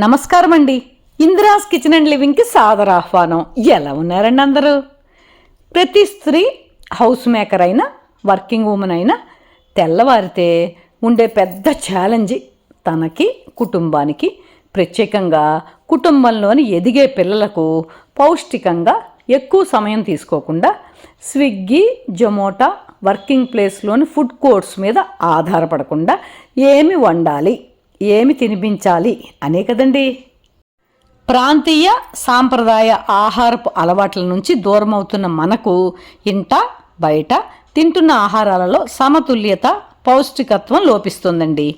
నమస్కారం అండి Indira's kitchen and లివింగ్కి సాదర ఆహ్వానం. ఎలా ఉన్నారండి అందరూ? ప్రతి స్త్రీ హౌస్ మేకర్ అయినా వర్కింగ్ ఉమెన్ అయినా తెల్లవారితే ఉండే పెద్ద ఛాలెంజ్ తనకి కుటుంబానికి. ప్రత్యేకంగా కుటుంబంలోని ఎదిగే పిల్లలకు పౌష్టికంగా ఎక్కువ సమయం తీసుకోకుండా స్విగ్గీ జొమాటో వర్కింగ్ ప్లేస్లోని ఫుడ్ కోర్ట్స్ మీద ఆధారపడకుండా ఏమి వండాలి? ఏమి తినిపించాలి? అనే కదండి. ప్రాంతీయ సాంప్రదాయ ఆహారపు అలవాట్ల నుంచి దూరం అవుతున్న మనకు ఇంట బయట తింటున్న ఆహారాలలో సమతుల్యత పౌష్టికత్వం లోపిస్తుందండి.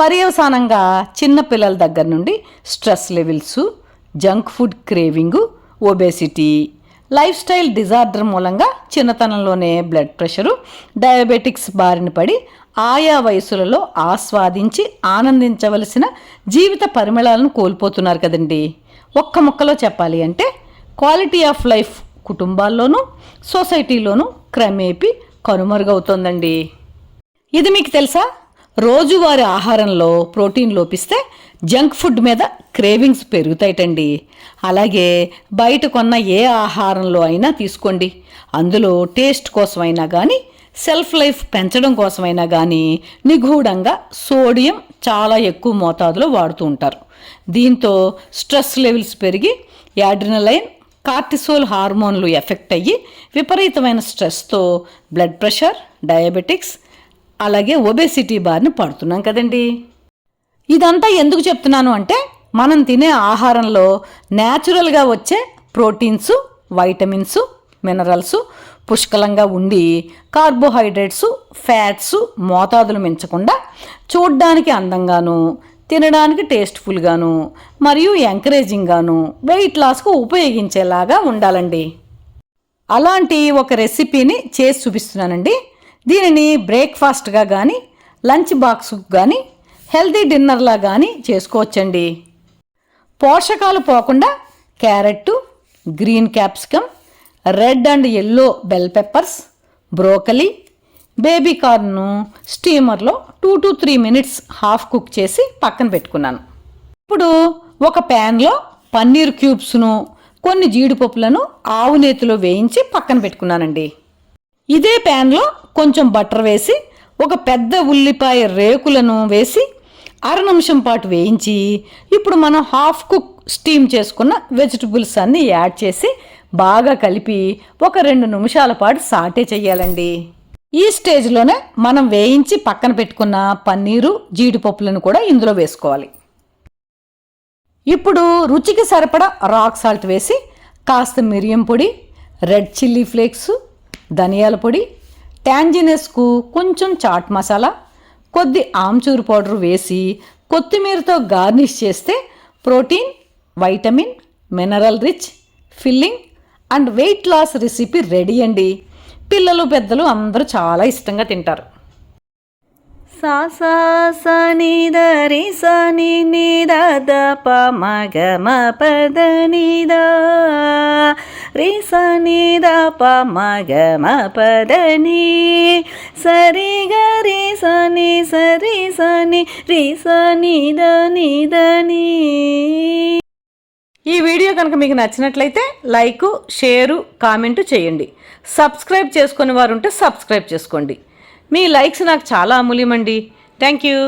పర్యవసానంగా చిన్నపిల్లల దగ్గర నుండి stress levels junk food craving obesity lifestyle disorder మూలంగా చిన్నతనంలోనే బ్లడ్ ప్రెషరు డయాబెటిక్స్ బారిన పడి ఆయా వయసులలో ఆస్వాదించి ఆనందించవలసిన జీవిత పరిమళాలను కోల్పోతున్నారు కదండి. ఒక్క ముక్కలో చెప్పాలి అంటే క్వాలిటీ ఆఫ్ లైఫ్ కుటుంబాల్లోనూ సొసైటీలోనూ క్రమేపీ కనుమరుగవుతోందండి. ఇది మీకు తెలుసా? రోజువారి ఆహారంలో ప్రోటీన్ లోపిస్తే జంక్ ఫుడ్ మీద క్రేవింగ్స్ పెరుగుతాయిటండి. అలాగే బయట కొన్న ఏ ఆహారంలో అయినా తీసుకోండి. అందులో టేస్ట్ కోసమైనా కానీ సెల్ఫ్ లైఫ్ పెంచడం కోసమైనా కానీ నిగూఢంగా సోడియం చాలా ఎక్కువ మోతాదులో వాడుతూ ఉంటారు. దీంతో స్ట్రెస్ లెవెల్స్ పెరిగి యాడ్రినలైన్ కార్టిసోల్ హార్మోన్లు ఎఫెక్ట్ అయ్యి విపరీతమైన స్ట్రెస్తో బ్లడ్ ప్రెషర్ డయాబెటిక్స్ అలాగే ఒబేసిటీ బారిన పడుతున్నాం కదండీ. ఇదంతా ఎందుకు చెప్తున్నాను అంటే మనం తినే ఆహారంలో న్యాచురల్గా వచ్చే ప్రోటీన్స్ వైటమిన్స్ మినరల్స్ పుష్కలంగా ఉండి కార్బోహైడ్రేట్స్ ఫ్యాట్స్ మోతాదులు మించకుండా చూడ్డానికి అందంగాను తినడానికి టేస్ట్ఫుల్గాను మరియు ఎంకరేజింగ్గాను వెయిట్ లాస్కు ఉపయోగించేలాగా ఉండాలండి. అలాంటి ఒక రెసిపీని చేసి చూపిస్తున్నానండి. దీనిని బ్రేక్ఫాస్ట్గా కానీ లంచ్ బాక్స్కు కానీ హెల్తీ డిన్నర్లా కానీ చేసుకోవచ్చండి. పోషకాలు పోకుండా carrot green capsicum red and yellow bell peppers broccoli baby కార్న్ను స్టీమర్లో two to three minutes half cook చేసి పక్కన పెట్టుకున్నాను. ఇప్పుడు ఒక ప్యాన్లో పన్నీర్ క్యూబ్స్ను కొన్ని జీడిపప్పులను ఆవు నేతిలో వేయించి పక్కన పెట్టుకున్నానండి. ఇదే ప్యాన్లో కొంచెం బటర్ వేసి ఒక పెద్ద ఉల్లిపాయ రేకులను వేసి అర నిమిషం పాటు వేయించి ఇప్పుడు మనం హాఫ్ కుక్ స్టీమ్ చేసుకున్న వెజిటబుల్స్ అన్నీ యాడ్ చేసి బాగా కలిపి ఒక రెండు నిమిషాల పాటు సాటే చేయాలండి. ఈ స్టేజ్లోనే మనం వేయించి పక్కన పెట్టుకున్న పన్నీరు జీడిపప్పులను కూడా ఇందులో వేసుకోవాలి. ఇప్పుడు రుచికి సరిపడా రాక్ సాల్ట్ వేసి కాస్త మిరియం పొడి రెడ్ చిల్లీ ఫ్లేక్స్ ధనియాల పొడి ట్యాంజినెస్కు కొంచెం చాట్ మసాలా కొద్ది ఆమ్చూర్ పౌడర్ వేసి కొత్తిమీరతో గార్నిష్ చేస్తే protein vitamin mineral rich filling and weight loss recipe ready అండి. పిల్లలు పెద్దలు అందరూ చాలా ఇష్టంగా తింటారు. సా సా స ని ద రి ప మ ద. ని ద రి స ని ద ప మ గ మ ప ద ని స గ ద ని ద ఈ వీడియో కనుక మీకు నచ్చినట్లయితే లైకు షేరు కామెంటు చేయండి. సబ్స్క్రైబ్ చేసుకునే వారు ఉంటే సబ్స్క్రైబ్ చేసుకోండి. మీ లైక్స్ నాకు చాలా అమూల్యమండి. Thank you.